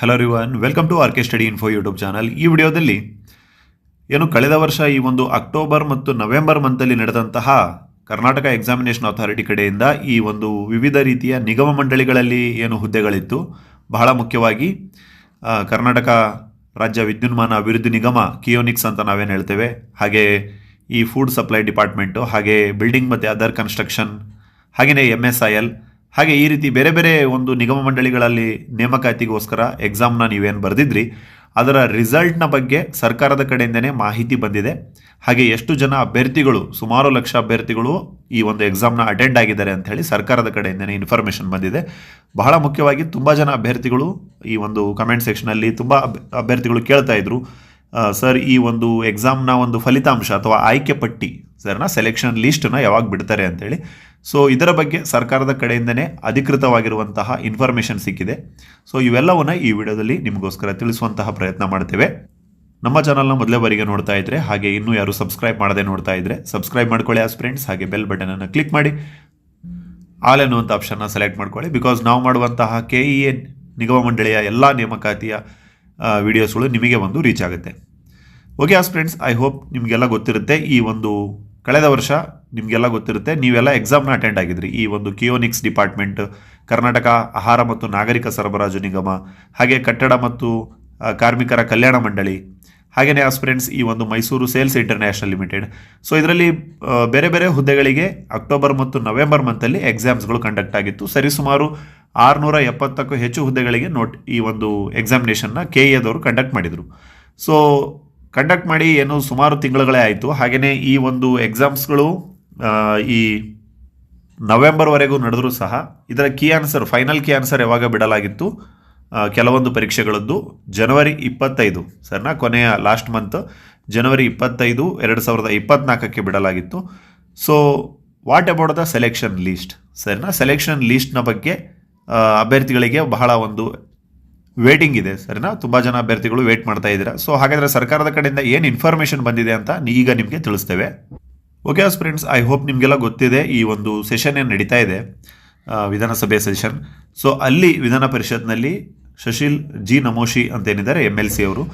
Hello ರಿವನ್ welcome to R K study info YouTube channel ಈ ವಿಡಿಯೋದಲ್ಲಿ ಏನು ಕಳೆದ ವರ್ಷ ಈ ಒಂದು ಅಕ್ಟೋಬರ್ ಮತ್ತು ನವೆಂಬರ್ ಮಂತಲ್ಲಿ ನಡೆದಂತಹ ಕರ್ನಾಟಕ ಎಕ್ಸಾಮಿನೇಷನ್ ಅಥಾರಿಟಿ ಕಡೆಯಿಂದ ಈ ಒಂದು ವಿವಿಧ ರೀತಿಯ ನಿಗಮ ಮಂಡಳಿಗಳಲ್ಲಿ ಏನು ಹುದ್ದೆಗಳಿತ್ತು, ಬಹಳ ಮುಖ್ಯವಾಗಿ ಕರ್ನಾಟಕ ರಾಜ್ಯ ವಿದ್ಯುನ್ಮಾನ ಅಭಿವೃದ್ಧಿ ನಿಗಮ ಕಿಯೋನಿಕ್ಸ್ ಅಂತ ನಾವೇನು ಹೇಳ್ತೇವೆ, ಹಾಗೆ ಈ ಫುಡ್ ಸಪ್ಲೈ ಡಿಪಾರ್ಟ್ಮೆಂಟು ಹಾಗೆ ಬಿಲ್ಡಿಂಗ್ ಮತ್ತು ಅದರ್ ಕನ್ಸ್ಟ್ರಕ್ಷನ್ ಹಾಗೆಯೇ ಎಂ ಎಸ್ ಐ ಎಲ್ ಹಾಗೆ ಈ ರೀತಿ ಬೇರೆ ಬೇರೆ ಒಂದು ನಿಗಮ ಮಂಡಳಿಗಳಲ್ಲಿ ನೇಮಕಾತಿಗೋಸ್ಕರ ಎಕ್ಸಾಮ್ನ ನೀವೇನು ಬರೆದಿದ್ರಿ, ಅದರ ರಿಸಲ್ಟ್ನ ಬಗ್ಗೆ ಸರ್ಕಾರದ ಕಡೆಯಿಂದನೇ ಮಾಹಿತಿ ಬಂದಿದೆ. ಹಾಗೆ ಎಷ್ಟು ಜನ ಅಭ್ಯರ್ಥಿಗಳು, ಸುಮಾರು ಲಕ್ಷ ಅಭ್ಯರ್ಥಿಗಳು ಈ ಒಂದು ಎಕ್ಸಾಮ್ನ ಅಟೆಂಡ್ ಆಗಿದ್ದಾರೆ ಅಂತ ಹೇಳಿ ಸರ್ಕಾರದ ಕಡೆಯಿಂದನೇ ಇನ್ಫಾರ್ಮೇಷನ್ ಬಂದಿದೆ. ಬಹಳ ಮುಖ್ಯವಾಗಿ ತುಂಬ ಜನ ಅಭ್ಯರ್ಥಿಗಳು ಈ ಒಂದು ಕಮೆಂಟ್ ಸೆಕ್ಷನಲ್ಲಿ ತುಂಬ ಅಭ್ಯರ್ಥಿಗಳು ಕೇಳ್ತಾ ಇದ್ರು. ಸರ್, ಈ ಒಂದು ಎಕ್ಸಾಮ್ನ ಒಂದು ಫಲಿತಾಂಶ ಅಥವಾ ಆಯ್ಕೆ ಪಟ್ಟಿ, ಸರ್ನ ಸೆಲೆಕ್ಷನ್ ಲಿಸ್ಟನ್ನ ಯಾವಾಗ ಬಿಡ್ತಾರೆ? ಅಂತೇಳಿ ಸೊ ಇದರ ಬಗ್ಗೆ ಸರ್ಕಾರದ ಕಡೆಯಿಂದನೇ ಅಧಿಕೃತವಾಗಿರುವಂತಹ ಇನ್ಫಾರ್ಮೇಷನ್ ಸಿಕ್ಕಿದೆ. ಸೊ ಇವೆಲ್ಲವನ್ನ ಈ ವಿಡಿಯೋದಲ್ಲಿ ನಿಮಗೋಸ್ಕರ ತಿಳಿಸುವಂತಹ ಪ್ರಯತ್ನ ಮಾಡ್ತೇವೆ. ನಮ್ಮ ಚಾನಲ್ನ ಮೊದಲೇ ಬಾರಿಗೆ ನೋಡ್ತಾ ಇದ್ರೆ, ಹಾಗೆ ಇನ್ನೂ ಯಾರು ಸಬ್ಸ್ಕ್ರೈಬ್ ಮಾಡದೆ ನೋಡ್ತಾ ಇದ್ರೆ ಸಬ್ಸ್ಕ್ರೈಬ್ ಮಾಡ್ಕೊಳ್ಳಿ ಆಸ್ ಫ್ರೆಂಡ್ಸ್ ಹಾಗೆ ಬೆಲ್ ಬಟನನ್ನು ಕ್ಲಿಕ್ ಮಾಡಿ. ಆಲ್ ಎನ್ನುವಂಥ ಆಪ್ಷನ್ನ ಸೆಲೆಕ್ಟ್ ಮಾಡ್ಕೊಳ್ಳಿ ಬಿಕಾಸ್ ನಾವು ಮಾಡುವಂತಹ ಕೆ ಇ ಎನ್ ನಿಗಮ ಮಂಡಳಿಯ ಎಲ್ಲ ನೇಮಕಾತಿಯ ವಿಡಿಯೋಸ್ಗಳು ನಿಮಗೆ ಒಂದು ರೀಚ್ ಆಗುತ್ತೆ. Okay as friends I hope ನಿಮಗೆಲ್ಲ ಗೊತ್ತಿರುತ್ತೆ ಈ ಒಂದು ಕಳೆದ ವರ್ಷ ನಿಮಗೆಲ್ಲ ಗೊತ್ತಿರುತ್ತೆ, ನೀವೆಲ್ಲ ಎಕ್ಸಾಮ್ನ ಅಟೆಂಡ್ ಆಗಿದ್ರಿ. ಈ ಒಂದು ಕಿಯೋನಿಕ್ಸ್ ಡಿಪಾರ್ಟ್ಮೆಂಟ್ ಕರ್ನಾಟಕ ಆಹಾರ ಮತ್ತು ನಾಗರಿಕ ಸರಬರಾಜು ನಿಗಮ, ಹಾಗೆ ಕಟ್ಟಡ ಮತ್ತು ಕಾರ್ಮಿಕರ ಕಲ್ಯಾಣ ಮಂಡಳಿ ಹಾಗೆಯೇ ಫ್ರೆಂಡ್ಸ್ ಈ ಒಂದು Mysuru sales international limited so ಇದರಲ್ಲಿ ಬೇರೆ ಬೇರೆ ಹುದ್ದೆಗಳಿಗೆ ಅಕ್ಟೋಬರ್ ಮತ್ತು ನವೆಂಬರ್ ಮಂತಲ್ಲಿ ಎಕ್ಸಾಮ್ಸ್ಗಳು ಕಂಡಕ್ಟ್ ಆಗಿತ್ತು. ಸರಿಸುಮಾರು ಆರುನೂರ ಎಪ್ಪತ್ತಕ್ಕೂ ಹೆಚ್ಚು ಹುದ್ದೆಗಳಿಗೆ ನೋಟ್ ಈ ಒಂದು ಎಕ್ಸಾಮಿನೇಷನ್ನ ಕೆ ಎದವರು ಕಂಡಕ್ಟ್ ಮಾಡಿದರು. ಸೊ ಕಂಡಕ್ಟ್ ಮಾಡಿ ಏನು ಸುಮಾರು ತಿಂಗಳುಗಳೇ ಆಯಿತು. ಹಾಗೆಯೇ ಈ ಒಂದು ಎಕ್ಸಾಮ್ಸ್ಗಳು ಈ ನವೆಂಬರ್ವರೆಗೂ ನಡೆದರೂ ಸಹ ಇದರ key answer final key answer ಯಾವಾಗ ಬಿಡಲಾಗಿತ್ತು? ಕೆಲವೊಂದು ಪರೀಕ್ಷೆಗಳದ್ದು ಜನವರಿ ಇಪ್ಪತ್ತೈದು, ಸರ್ನ? ಕೊನೆಯ ಲಾಸ್ಟ್ ಮಂತ್ ಜನವರಿ ಇಪ್ಪತ್ತೈದು, ಎರಡು ಸಾವಿರದ ಇಪ್ಪತ್ನಾಲ್ಕಕ್ಕೆ ಬಿಡಲಾಗಿತ್ತು. So what about the selection list ಸರ್ನ? ಸೆಲೆಕ್ಷನ್ ಲೀಸ್ಟ್ನ ಬಗ್ಗೆ ಅಭ್ಯರ್ಥಿಗಳಿಗೆ ಬಹಳ ಒಂದು ವೇಟಿಂಗ್ ಇದೆ, ಸರಿನಾ? ತುಂಬ ಜನ ಅಭ್ಯರ್ಥಿಗಳು ವೇಟ್ ಮಾಡ್ತಾ ಇದ್ದೀರಾ? ಸೊ ಹಾಗಾದರೆ ಸರ್ಕಾರದ ಕಡೆಯಿಂದ ಏನು ಇನ್ಫಾರ್ಮೇಷನ್ ಬಂದಿದೆ ಅಂತ ಈಗ ನಿಮಗೆ ತಿಳಿಸ್ತೇವೆ. ಓಕೆ ಫ್ರೆಂಡ್ಸ್ ಐ ಹೋಪ್ ನಿಮಗೆಲ್ಲ ಗೊತ್ತಿದೆ ಈ ಒಂದು ಸೆಷನ್ ಏನು ನಡೀತಾ ಇದೆ ವಿಧಾನಸಭೆ ಸೆಷನ್ ಸೊ ಅಲ್ಲಿ ವಿಧಾನ ಪರಿಷತ್ನಲ್ಲಿ ಶಶಿಲ್ ಜಿ ನಮೋಶಿ ಅಂತ ಏನಿದ್ದಾರೆ ಎಂ ಎಲ್ ಸಿ ಅವರು.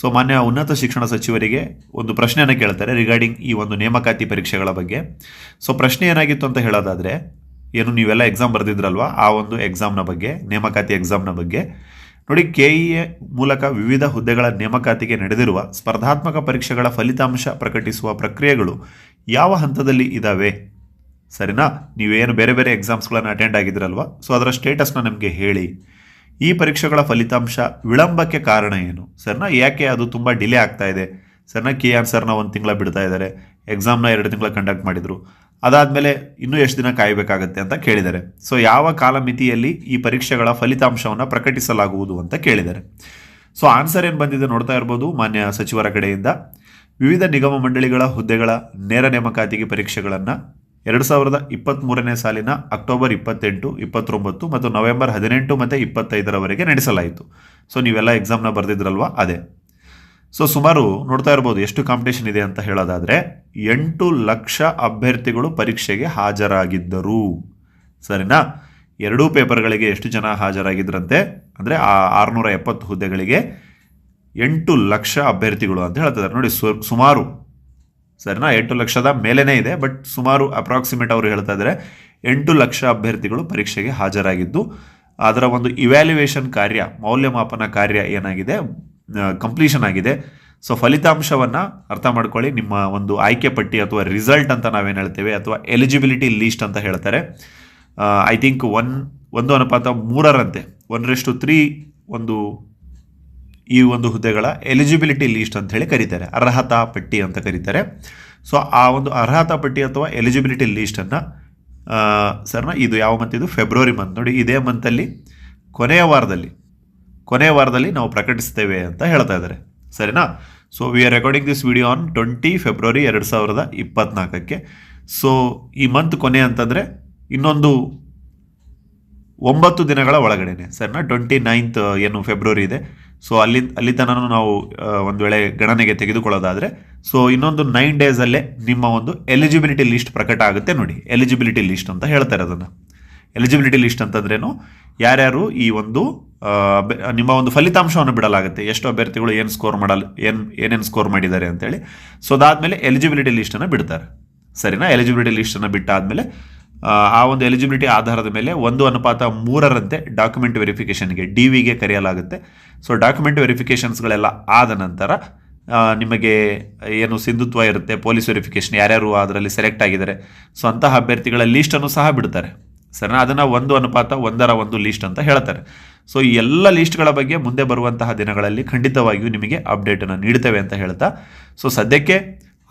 ಸೊ ಮಾನ್ಯ ಉನ್ನತ ಶಿಕ್ಷಣ ಸಚಿವರಿಗೆ ಒಂದು ಪ್ರಶ್ನೆಯನ್ನು ಕೇಳ್ತಾರೆ ರಿಗಾರ್ಡಿಂಗ್ ಈ ಒಂದು ನೇಮಕಾತಿ ಪರೀಕ್ಷೆಗಳ ಬಗ್ಗೆ. ಸೊ ಪ್ರಶ್ನೆ ಏನಾಗಿತ್ತು ಅಂತ ಹೇಳೋದಾದರೆ, ಏನು ನೀವೆಲ್ಲ ಎಕ್ಸಾಮ್ ಬರೆದಿದ್ರಲ್ವಾ? ಆ ಒಂದು ಎಕ್ಸಾಮ್ನ ಬಗ್ಗೆ, ನೇಮಕಾತಿ ಎಕ್ಸಾಮ್ನ ಬಗ್ಗೆ. ನೋಡಿ ಕೆ ಇ ಎ ಮೂಲಕ ವಿವಿಧ ಹುದ್ದೆಗಳ ನೇಮಕಾತಿಗೆ ನಡೆದಿರುವ ಸ್ಪರ್ಧಾತ್ಮಕ ಪರೀಕ್ಷೆಗಳ ಫಲಿತಾಂಶ ಪ್ರಕಟಿಸುವ ಪ್ರಕ್ರಿಯೆಗಳು ಯಾವ ಹಂತದಲ್ಲಿ ಇದ್ದಾವೆ ಸರಿನಾ? ನೀವೇನು ಬೇರೆ ಬೇರೆ ಎಕ್ಸಾಮ್ಸ್ಗಳನ್ನು ಅಟೆಂಡ್ ಆಗಿದ್ರಲ್ವಾ ಸೊ ಅದರ ಸ್ಟೇಟಸ್ನ ನಮಗೆ ಹೇಳಿ. ಈ ಪರೀಕ್ಷೆಗಳ ಫಲಿತಾಂಶ ವಿಳಂಬಕ್ಕೆ ಕಾರಣ ಏನು? ಸರಿನಾ? ಯಾಕೆ ಅದು ತುಂಬ ಡಿಲೇ ಆಗ್ತಾ ಇದೆ? ಸರಿನಾ? ಕೆ ಆನ್ಸರ್ನ ಒಂದು ತಿಂಗಳ ಬಿಡ್ತಾ ಇದ್ದಾರೆ ಎಕ್ಸಾಮ್ನ ಎರಡು ತಿಂಗಳ ಕಂಡಕ್ಟ್ ಮಾಡಿದರು. ಅದಾದಮೇಲೆ ಇನ್ನೂ ಎಷ್ಟು ದಿನ ಕಾಯಬೇಕಾಗತ್ತೆ ಅಂತ ಕೇಳಿದ್ದಾರೆ. ಸೊ ಯಾವ ಕಾಲಮಿತಿಯಲ್ಲಿ ಈ ಪರೀಕ್ಷೆಗಳ ಫಲಿತಾಂಶವನ್ನು ಪ್ರಕಟಿಸಲಾಗುವುದು ಅಂತ ಕೇಳಿದ್ದಾರೆ. ಸೊ ಆನ್ಸರ್ ಏನು ಬಂದಿದೆ ನೋಡ್ತಾ ಇರ್ಬೋದು ಮಾನ್ಯ ಸಚಿವರ ಕಡೆಯಿಂದ. ವಿವಿಧ ನಿಗಮ ಮಂಡಳಿಗಳ ಹುದ್ದೆಗಳ ನೇರ ನೇಮಕಾತಿಗೆ ಪರೀಕ್ಷೆಗಳನ್ನು ಎರಡು ಸಾವಿರದ ಇಪ್ಪತ್ತ್ಮೂರನೇ ಸಾಲಿನ ಅಕ್ಟೋಬರ್ ಇಪ್ಪತ್ತೆಂಟು, ಇಪ್ಪತ್ತೊಂಬತ್ತು ಮತ್ತು ನವೆಂಬರ್ ಹದಿನೆಂಟು ಮತ್ತು ಇಪ್ಪತ್ತೈದರವರೆಗೆ ನಡೆಸಲಾಯಿತು. ಸೊ ನೀವೆಲ್ಲ ಎಕ್ಸಾಮ್ನ ಬರೆದಿದ್ರಲ್ವ? ಅದೇ. ಸೊ ಸುಮಾರು ನೋಡ್ತಾ ಇರ್ಬೋದು ಎಷ್ಟು ಕಾಂಪಿಟೇಷನ್ ಇದೆ ಅಂತ ಹೇಳೋದಾದರೆ ಎಂಟು ಲಕ್ಷ ಅಭ್ಯರ್ಥಿಗಳು ಪರೀಕ್ಷೆಗೆ ಹಾಜರಾಗಿದ್ದರು. ಸರಿನಾ? ಎರಡೂ ಪೇಪರ್ಗಳಿಗೆ ಎಷ್ಟು ಜನ ಹಾಜರಾಗಿದ್ರಂತೆ? ಅಂದರೆ ಆ ಆರುನೂರ ಎಪ್ಪತ್ತು ಹುದ್ದೆಗಳಿಗೆ ಎಂಟು ಲಕ್ಷ ಅಭ್ಯರ್ಥಿಗಳು ಅಂತ ಹೇಳ್ತಿದ್ದಾರೆ ನೋಡಿ ಸುಮಾರು. ಸರಿನಾ? ಎಂಟು ಲಕ್ಷದ ಮೇಲೇನೇ ಇದೆ ಬಟ್ ಸುಮಾರು ಅಪ್ರಾಕ್ಸಿಮೇಟ್ ಅವರು ಹೇಳ್ತಾ ಇದ್ದಾರೆ, ಎಂಟು ಲಕ್ಷ ಅಭ್ಯರ್ಥಿಗಳು ಪರೀಕ್ಷೆಗೆ ಹಾಜರಾಗಿದ್ದು. ಅದರ ಒಂದು ಇವ್ಯಾಲ್ಯುವೇಷನ್ ಕಾರ್ಯ, ಮೌಲ್ಯಮಾಪನ ಕಾರ್ಯ ಏನಾಗಿದೆ? ಕಂಪ್ಲೀಷನ್ ಆಗಿದೆ. ಸೊ ಫಲಿತಾಂಶವನ್ನು ಅರ್ಥ ಮಾಡ್ಕೊಳ್ಳಿ. ನಿಮ್ಮ ಒಂದು ಆಯ್ಕೆ ಪಟ್ಟಿ ಅಥವಾ ರಿಸಲ್ಟ್ ಅಂತ ನಾವೇನು ಹೇಳ್ತೇವೆ ಅಥವಾ ಎಲಿಜಿಬಿಲಿಟಿ ಲೀಸ್ಟ್ ಅಂತ ಹೇಳ್ತಾರೆ. ಐ ಥಿಂಕ್ ಒನ್ ಒಂದು ಅನುಪಾತ ಮೂರರಂತೆ. ಒನ್ರೆಷ್ಟು ತ್ರೀ ಒಂದು ಈ ಒಂದು ಹುದ್ದೆಗಳ ಎಲಿಜಿಬಿಲಿಟಿ ಲೀಸ್ಟ್ ಅಂತ ಹೇಳಿ ಕರೀತಾರೆ. ಅರ್ಹತಾ ಪಟ್ಟಿ ಅಂತ ಕರೀತಾರೆ. ಸೊ ಆ ಒಂದು ಅರ್ಹತಾ ಪಟ್ಟಿ ಅಥವಾ ಎಲಿಜಿಬಿಲಿಟಿ ಲೀಸ್ಟನ್ನು ಸರ್ನ ಇದು ಯಾವ ಮಂತ್ ಇದು? ಫೆಬ್ರವರಿ ಮಂತ್ ನೋಡಿ, ಇದೇ ಮಂತಲ್ಲಿ ಕೊನೆಯ ವಾರದಲ್ಲಿ ಕೊನೆಯ ವಾರದಲ್ಲಿ ನಾವು ಪ್ರಕಟಿಸ್ತೇವೆ ಅಂತ ಹೇಳ್ತಾ ಇದ್ದಾರೆ. ಸರಿನಾ? So we are recording this video on twenty February ಎರಡು ಸಾವಿರದ ಇಪ್ಪತ್ನಾಲ್ಕಕ್ಕೆ. ಸೊ ಈ ಮಂತ್ ಕೊನೆ ಅಂತಂದರೆ ಇನ್ನೊಂದು ಒಂಬತ್ತು ದಿನಗಳ ಒಳಗಡೆನೆ. ಸರಿನಾ? ಟ್ವೆಂಟಿ ನೈನ್ತ್ ಏನು ಫೆಬ್ರವರಿ ಇದೆ. ಸೊ ಅಲ್ಲಿ ಅಲ್ಲಿ ನಾವು ಒಂದು ವೇಳೆ ಗಣನೆಗೆ ತೆಗೆದುಕೊಳ್ಳೋದಾದರೆ ಸೊ ಇನ್ನೊಂದು ನೈನ್ ಡೇಸಲ್ಲೇ ನಿಮ್ಮ ಒಂದು ಎಲಿಜಿಬಿಲಿಟಿ ಲಿಸ್ಟ್ ಪ್ರಕಟ ಆಗುತ್ತೆ ನೋಡಿ. ಎಲಿಜಿಬಿಲಿಟಿ ಲಿಸ್ಟ್ ಅಂತ ಹೇಳ್ತಾರೆ ಅದನ್ನು ಎಲಿಜಿಬಿಲಿಟಿ ಲಿಸ್ಟ್ ಅಂತಂದ್ರೇನು? ಯಾರ್ಯಾರು ಈ ಒಂದು ನಿಮ್ಮ ಒಂದು ಫಲಿತಾಂಶವನ್ನು ಬಿಡಲಾಗುತ್ತೆ, ಎಷ್ಟು ಅಭ್ಯರ್ಥಿಗಳು ಏನು ಸ್ಕೋರ್ ಮಾಡಲು, ಏನು, ಏನೇನು ಸ್ಕೋರ್ ಮಾಡಿದ್ದಾರೆ ಅಂತೇಳಿ. ಸೊ ಅದಾದಮೇಲೆ ಎಲಿಜಿಬಿಲಿಟಿ ಲಿಸ್ಟನ್ನು ಬಿಡ್ತಾರೆ. ಸರಿನಾ? ಎಲಿಜಿಬಿಲಿಟಿ ಲಿಸ್ಟನ್ನು ಬಿಟ್ಟಾದಮೇಲೆ, ಆ ಒಂದು ಎಲಿಜಿಬಿಲಿಟಿ ಆಧಾರದ ಮೇಲೆ ಒಂದು ಅನುಪಾತ ಮೂರರಂತೆ ಡಾಕ್ಯುಮೆಂಟ್ ವೆರಿಫಿಕೇಷನ್ಗೆ ಡಿ ವಿಗೆ ಕರೆಯಲಾಗುತ್ತೆ. ಸೊ ಡಾಕ್ಯುಮೆಂಟ್ ವೆರಿಫಿಕೇಷನ್ಸ್ಗಳೆಲ್ಲ ಆದ ನಂತರ ನಿಮಗೆ ಏನು ಸಿಂಧುತ್ವ ಇರುತ್ತೆ ಪೊಲೀಸ್ ವೆರಿಫಿಕೇಷನ್ ಯಾರ್ಯಾರು ಅದರಲ್ಲಿ ಸೆಲೆಕ್ಟ್ ಆಗಿದ್ದಾರೆ. ಸೊ ಅಂತಹ ಅಭ್ಯರ್ಥಿಗಳ ಲೀಸ್ಟನ್ನು ಸಹ ಬಿಡ್ತಾರೆ. ಸರಿನಾ ಅದನ್ನು ಒಂದು ಅನುಪಾತ, ಒಂದರ ಒಂದು ಲೀಸ್ಟ್ ಅಂತ ಹೇಳ್ತಾರೆ. ಸೊ ಈ ಎಲ್ಲ ಲೀಸ್ಟ್ಗಳ ಬಗ್ಗೆ ಮುಂದೆ ಬರುವಂತಹ ದಿನಗಳಲ್ಲಿ ಖಂಡಿತವಾಗಿಯೂ ನಿಮಗೆ ಅಪ್ಡೇಟನ್ನು ನೀಡ್ತೇವೆ ಅಂತ ಹೇಳ್ತಾ. ಸೊ ಸದ್ಯಕ್ಕೆ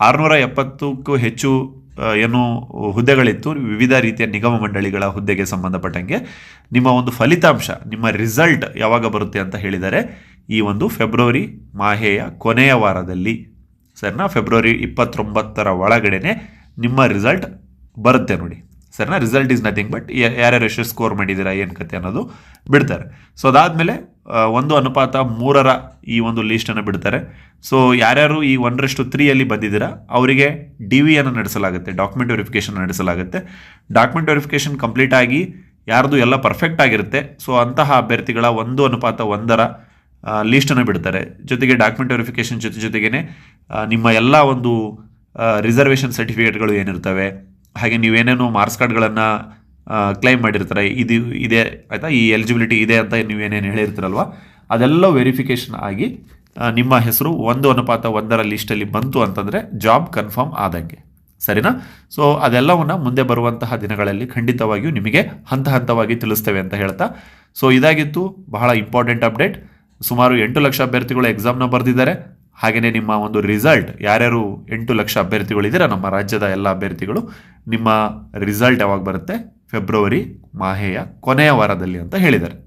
ಆರುನೂರ ಎಪ್ಪತ್ತಕ್ಕೂ ಹೆಚ್ಚು ಏನು ಹುದ್ದೆಗಳಿತ್ತು. ವಿವಿಧ ರೀತಿಯ ನಿಗಮ ಮಂಡಳಿಗಳ ಹುದ್ದೆಗೆ ಸಂಬಂಧಪಟ್ಟಂಗೆ ನಿಮ್ಮ ಒಂದು ಫಲಿತಾಂಶ, ನಿಮ್ಮ ರಿಸಲ್ಟ್ ಯಾವಾಗ ಬರುತ್ತೆ ಅಂತ ಹೇಳಿದರೆ, ಈ ಒಂದು ಫೆಬ್ರವರಿ ಮಾಹೆಯ ಕೊನೆಯ ವಾರದಲ್ಲಿ ಸರಿನಾ ಫೆಬ್ರವರಿ ಇಪ್ಪತ್ತೊಂಬತ್ತರ ಒಳಗಡೆನೆ ನಿಮ್ಮ ರಿಸಲ್ಟ್ ಬರುತ್ತೆ ನೋಡಿ. ಸರಿನಾ ರಿಸಲ್ಟ್ ಈಸ್ ನಥಿಂಗ್ ಬಟ್ ಯಾರ್ಯಾರು ಎಷ್ಟು ಸ್ಕೋರ್ ಮಾಡಿದ್ದೀರಾ, ಏನು ಕತೆ ಅನ್ನೋದು ಬಿಡ್ತಾರೆ. ಸೊ ಅದಾದಮೇಲೆ ಒಂದು ಅನುಪಾತ ಮೂರರ ಈ ಒಂದು ಲೀಸ್ಟನ್ನು ಬಿಡ್ತಾರೆ. ಸೊ ಯಾರ್ಯಾರು ಈ ಒಂದರಷ್ಟು ತ್ರೀಯಲ್ಲಿ ಬಂದಿದ್ದೀರಾ, ಅವರಿಗೆ ಡಿ ವಿಯನ್ನು ನಡೆಸಲಾಗುತ್ತೆ ಡಾಕ್ಯುಮೆಂಟ್ ವೆರಿಫಿಕೇಷನ್ ನಡೆಸಲಾಗುತ್ತೆ. ಡಾಕ್ಯುಮೆಂಟ್ ವೆರಿಫಿಕೇಷನ್ ಕಂಪ್ಲೀಟ್ ಆಗಿ ಯಾರ್ದು ಎಲ್ಲ ಪರ್ಫೆಕ್ಟ್ ಆಗಿರುತ್ತೆ ಸೊ ಅಂತಹ ಅಭ್ಯರ್ಥಿಗಳ ಒಂದು ಅನುಪಾತ ಒಂದರ ಲೀಸ್ಟನ್ನು ಬಿಡ್ತಾರೆ. ಜೊತೆಗೆ ಡಾಕ್ಯುಮೆಂಟ್ ವೆರಿಫಿಕೇಷನ್ ಜೊತೆ ಜೊತೆಗೇ ನಿಮ್ಮ ಎಲ್ಲ ಒಂದು ರಿಸರ್ವೇಷನ್ ಸರ್ಟಿಫಿಕೇಟ್ಗಳು ಏನಿರ್ತವೆ ಹಾಗೆ ನೀವೇನೇನು ಮಾರ್ಕ್ಸ್ ಕಾರ್ಡ್ಗಳನ್ನು ಕ್ಲೈಮ್ ಮಾಡಿರ್ತಾರೆ, ಇದು ಇದೆ, ಆಯಿತಾ? ಈ ಎಲಿಜಿಬಿಲಿಟಿ ಇದೆ ಅಂತ ನೀವೇನೇನು ಹೇಳಿರ್ತೀರಲ್ವ? ಅದೆಲ್ಲ ವೆರಿಫಿಕೇಷನ್ ಆಗಿ ನಿಮ್ಮ ಹೆಸರು ಒಂದು ಅನುಪಾತ ಒಂದರ ಲಿಸ್ಟಲ್ಲಿ ಬಂತು ಅಂತಂದರೆ ಜಾಬ್ ಕನ್ಫರ್ಮ್ ಆದಂಗೆ. ಸರಿನಾ? ಸೊ ಅದೆಲ್ಲವನ್ನು ಮುಂದೆ ಬರುವಂತಹ ದಿನಗಳಲ್ಲಿ ಖಂಡಿತವಾಗಿಯೂ ನಿಮಗೆ ಹಂತ ಹಂತವಾಗಿ ತಿಳಿಸ್ತೇವೆ ಅಂತ ಹೇಳ್ತಾ. ಸೊ ಇದಾಗಿತ್ತು, ಬಹಳ ಇಂಪಾರ್ಟೆಂಟ್ ಅಪ್ಡೇಟ್ ಸುಮಾರು ಎಂಟು ಲಕ್ಷ ಅಭ್ಯರ್ಥಿಗಳು ಎಕ್ಸಾಮ್ನ ಬರೆದಿದ್ದಾರೆ. ಹಾಗೆಯೇ ನಿಮ್ಮ ಒಂದು ರಿಸಲ್ಟ್ ಯಾರ್ಯಾರು ಎಂಟು ಲಕ್ಷ ಅಭ್ಯರ್ಥಿಗಳಿದ್ದೀರಾ ನಮ್ಮ ರಾಜ್ಯದ ಎಲ್ಲ ಅಭ್ಯರ್ಥಿಗಳು, ನಿಮ್ಮ ರಿಸಲ್ಟ್ ಯಾವಾಗ ಬರುತ್ತೆ? ಫೆಬ್ರವರಿ ಮಾಹೆಯ ಕೊನೆಯ ವಾರದಲ್ಲಿ ಅಂತ ಹೇಳಿದ್ದಾರೆ.